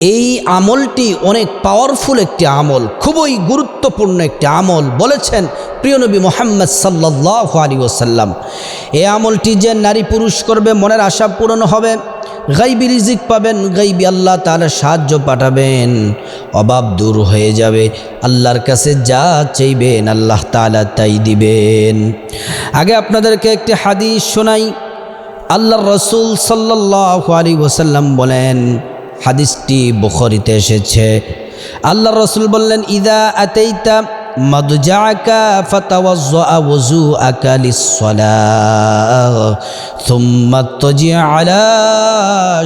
এই আমলটি অনেক পাওয়ারফুল একটি আমল, খুবই গুরুত্বপূর্ণ একটি আমল বলেছেন প্রিয় নবী মোহাম্মদ সাল্লাহ আলী ওসাল্লাম এই আমলটি যে নারী পুরুষ করবে, মনের আশা পূরণ হবে, গাইবি রিজিক পাবেন, গাইবি আল্লাহ তাহলে সাহায্য পাঠাবেন, অভাব দূর হয়ে যাবে, আল্লাহর কাছে যা চাইবেন আল্লাহ তালা তাই দিবেন। আগে আপনাদেরকে একটি হাদিস শোনাই আল্লাহ রসুল সাল্লাহ আলী ওসাল্লাম বলেন হাদিসটি বুখরিতে এসেছে। আল্লাহ রসুল বললেন ইদা আতেইতা মদজাকা ফতাওয়াজ্জা ওযুআকা লিস-সালাহ থুম্মা তাজি আলা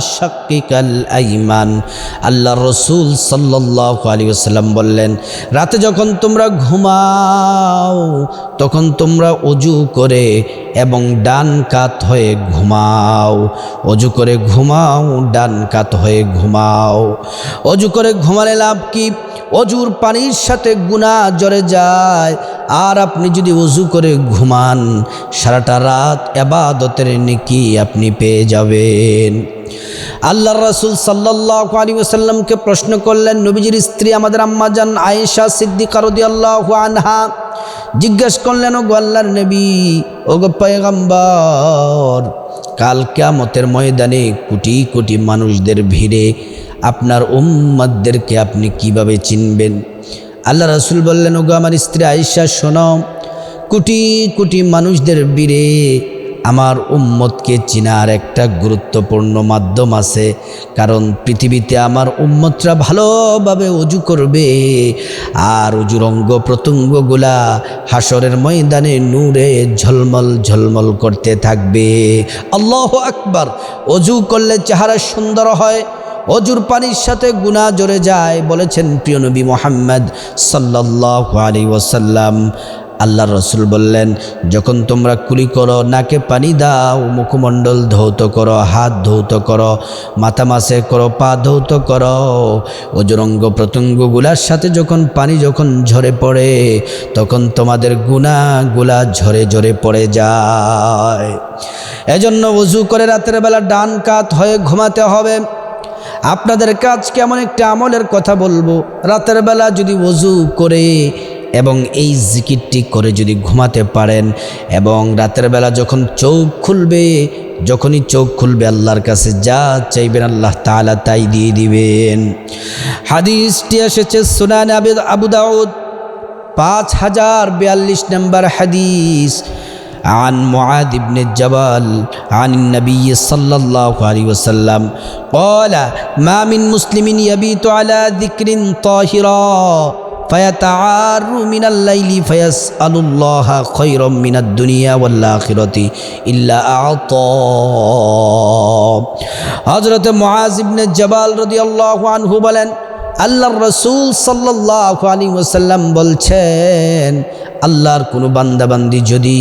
শাক্কিকাল আইমান। আল্লাহ রসুল সাল্লাল্লাহু আলাইহি ওয়াসাল্লাম বললেন, রাতে যখন তোমরা ঘুমাও, তখন তোমরা অজু করে এবং ডান কাত হয়ে ঘুমাও। অজু করে ঘুমাও, ডান কাত হয়ে ঘুমাও। অজু করে ঘুমালে লাভ কি? অজুর পানির সাথে গুণা জরে যায়। আর আপনি যদি অজু করে ঘুমান, সারাটা রাত এবাদতের নেকি আপনি পেয়ে যাবেন। আল্লাহ রসুল সাল্লাহ আলী ওসাল্লামকে প্রশ্ন করলেন, নবীজির স্ত্রী আমাদের আম্মাজান আয়েশা সিদ্দিকারদি আল্লাহ আনহা। জিজ্ঞেস করলেন ও আল্লাহর নবী ও পয়গম্বর, কাল কেয়ামতের ময়দানে কোটি কোটি মানুষদের ভিড়ে আপনার উম্মাদদেরকে আপনি কীভাবে চিনবেন? আল্লাহ রসুল বললেন, ওগো আমার স্ত্রী আয়েশা, শোনো, কোটি কোটি মানুষদের বীরে আমার উম্মতকে চিনার একটা গুরুত্বপূর্ণ মাধ্যম আছে। কারণ পৃথিবীতে আমার উম্মতরা ভালোভাবে অজু করবে আর অজুর অঙ্গ প্রত্যঙ্গগুলা হাসরের ময়দানে নূরে ঝলমল ঝলমল করতে থাকবে। আল্লাহ আকবার অজু করলে চেহারা সুন্দর হয়। অজুর পানির সাথে গুণা জড়ে যায়, বলেছেন, প্রিয় নবী মোহাম্মদ সাল্লাহ আলী ওসাল্লাম আল্লাহ রসুল বললেন, যখন তোমরা কুলি করো, নাকে পানি দাও, মুখমণ্ডল ধৌত করো, হাত ধৌত করো, মাথা মাসে করো, পা ধৌত করো, অজরঙ্গ প্রত্যঙ্গগুলার সাথে যখন পানি যখন ঝরে পড়ে, তখন তোমাদের গুণাগুলা ঝরে ঝরে পড়ে যায়। এজন্য উজু করে রাতের বেলা ডান কাত হয়ে ঘুমাতে হবে। আপনাদের কাজ কেমন একটা আমলের কথা বলব। রাতের বেলা যদি ওজু করে এবং এই জিকিরটি করে যদি ঘুমাতে পারেন এবং রাতের বেলা যখন চোখ খুলবে, যখনই চোখ খুলবে আল্লাহর কাছে যা চাইবেন আল্লাহ তালা তাই দিয়ে দিবেন। হাদিসটি এসেছে সুনান আবু দাউদ, পাঁচ হাজার বিয়াল্লিশ নম্বর হাদিস। عن معاذ بن الجبل عن النبي صلى الله عليه وسلم قال ما من مسلم يبيت على ذكر طاهرا فيتعار من الليل فيسأل الله خيرا من الدنيا والآخرة إلا أعطاه হজরত মুআজ ইবনে জবাল রাদিয়াল্লাহু আনহু বলেন আল্লাহর রসুল সাল্লাহ আলী ওসাল্লাম বলছেন আল্লাহর কোনো বান্দাবান্দি যদি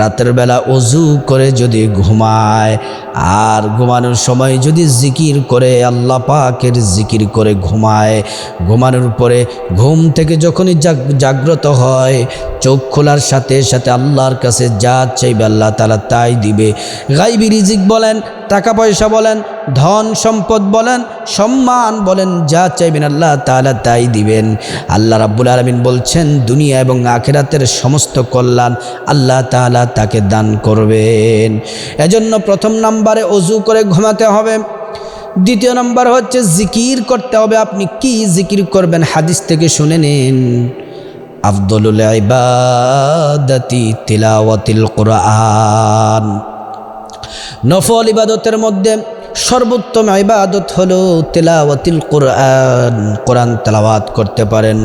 রাতের বেলা অজু করে যদি ঘুমায়, আর ঘুমানোর সময় যদি জিকির করে, আল্লাহ পাকের জিকির করে ঘুমায়, ঘুমানোর পরে ঘুম থেকে যখনই জাগ্রত হয়, চোখ খোলার সাথে সাথে আল্লাহর কাছে যা চাইবে আল্লাহ তালা তাই দিবে। গাইবি রিজিক বলেন, টাকা পয়সা বলেন, ধন সম্পদ বলেন, সম্মান বলেন, যা চাইবেন আল্লাহ তালা তাই দিবেন। আল্লাহ রাব্বুল আলমিন বলছেন, দুনিয়া এবং আখেরাতের সমস্ত কল্যাণ আল্লাহ তালা তাকে দান করবেন। এজন্য প্রথম নাম্বারে অজু করে ঘুমাতে হবে। দ্বিতীয় নাম্বার হচ্ছে জিকির করতে হবে। আপনি কি জিকির করবেন হাদিস থেকে শুনে নিন। আফদলুল তিলাওয়াতিল কোরআন। নফল ইবাদতের মধ্যে সর্বোত্তম ইবাদত হলো তেলাওয়াতিল কোরআন। কোরআন তেলাওয়াত করতে পারেন।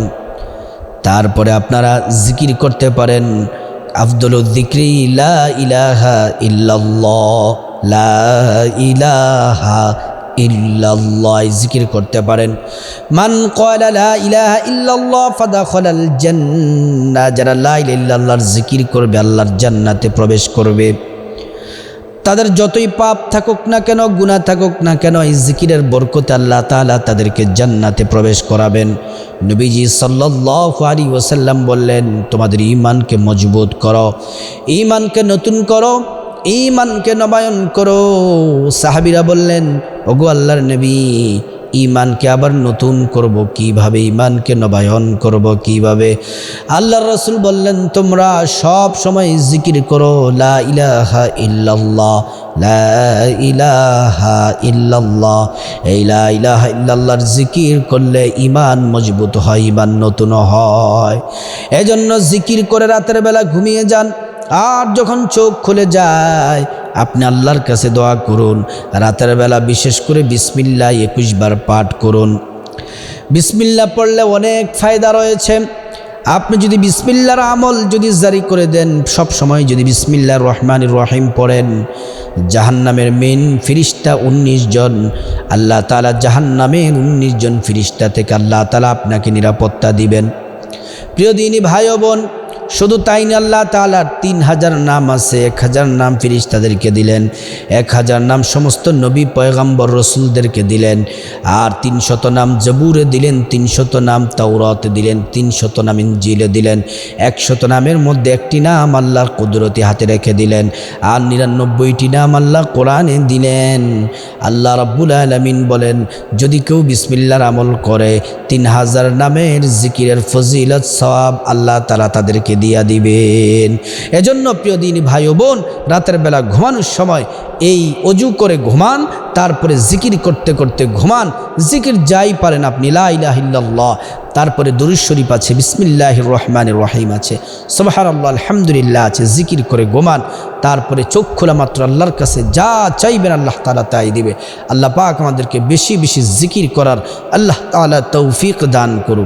তারপরে আপনারা জিকির করতে পারেন, আফদুল জিক্রি, লা ইলাহা ইল্লাল্লাহ, লা ইলাহা ইল্লাল্লাহ জিকির করতে পারেন। মান কয়লা লা ইলাহা ইল্লাল্লাহ ফাদাখালাল জান্নাহ, যারা লা ইল্লাল্লাহর জিকির করবে, আল্লাহর জান্নাতে প্রবেশ করবে। তাদের যতই পাপ থাকুক না কেন গুণা থাকুক না কেন, এই জিকিরের বরকতে আল্লাহ তালা তাদেরকে জান্নাতে প্রবেশ করাবেন। নবীজি সাল্লাহ আলী ওসাল্লাম বললেন, তোমাদের ইমানকে মজবুত করো ইমানকে নতুন করো ইমানকে নবায়ন করো। সাহাবিরা বললেন, ওগো আল্লাহর নবী ইমানকে আবার নতুন করব, কীভাবে ইমানকে নবায়ন করব, কীভাবে? আল্লাহ রসুল বললেন, তোমরা সব সময় জিকির করো, লা ইলাহা ইল্লাল্লাহ, লা ইলাহা ইল্লাল্লাহ। এই লা ইলাহা ইল্লাল্লাহর জিকির করলে ইমান মজবুত হয়, ইমান নতুন হয়। এজন্য জিকির করে রাতের বেলা ঘুমিয়ে যান। আর যখন চোখ খুলে যায় আপনি আল্লাহর কাছে দোয়া করুন। রাতের বেলা বিশেষ করে বিসমিল্লা একুশ বার পাঠ করুন। বিসমিল্লা পড়লে অনেক ফায়দা রয়েছে। আপনি যদি বিসমিল্লার আমল যদি জারি করে দেন, সব সময় যদি বিসমিল্লার রহমান রহিম পড়েন, জাহান্নামের মেন ফিরিস্তা উনিশ জন, আল্লাহ তালা জাহান্নামের উনিশ জন ফিরিস্তা থেকে আল্লাহ তালা আপনাকে নিরাপত্তা দিবেন। প্রিয় দিনী ভাই বোন শুধু তাই না, আল্লাহ তালার তিন হাজার নাম আছে, এক হাজার নাম ফিরিস তাদেরকে দিলেন, এক হাজার নাম সমস্ত নবী পয়গাম্বর রসুলদেরকে দিলেন, আর তিনশত নাম জবুরে দিলেন তিনশত নাম তাওরতে দিলেন তিনশত নাম ইঞ্জিলে দিলেন একশত নামের মধ্যে একটি নাম আল্লাহর কুদরতি হাতে রেখে দিলেন, আর নিরানব্বইটি নাম আল্লাহ কোরআনে দিলেন। আল্লাহ রাব্বুল আলমিন বলেন, যদি কেউ বিসমিল্লার আমল করে, তিন হাজার নামের জিকিরের ফজিলত, সওয়াব আল্লাহ তালা তাদেরকে দিয়া দিবেন। এজন্য প্রিয় দিন ভাই বোন, রাতের বেলা ঘুমানোর সময় এই অজু করে ঘুমান, তারপরে জিকির করতে করতে ঘুমান। জিকির যাই পারেন আপনি, লা ইলাহা ইল্লাল্লাহ। তারপরে শরীফ আছে বিসমিল্লাহ রহমান রহিম আছে। সোবাহার আলহামদুলিল্লাহ আছে, জিকির করে ঘুমান। তারপরে চোখ খোলা মাত্র আল্লাহর কাছে, যা চাইবেন আল্লাহ তালা তাই দিবে। আল্লাহ পাক আমাদেরকে বেশি বেশি জিকির করার আল্লাহ তালা তৌফিক দান করুক।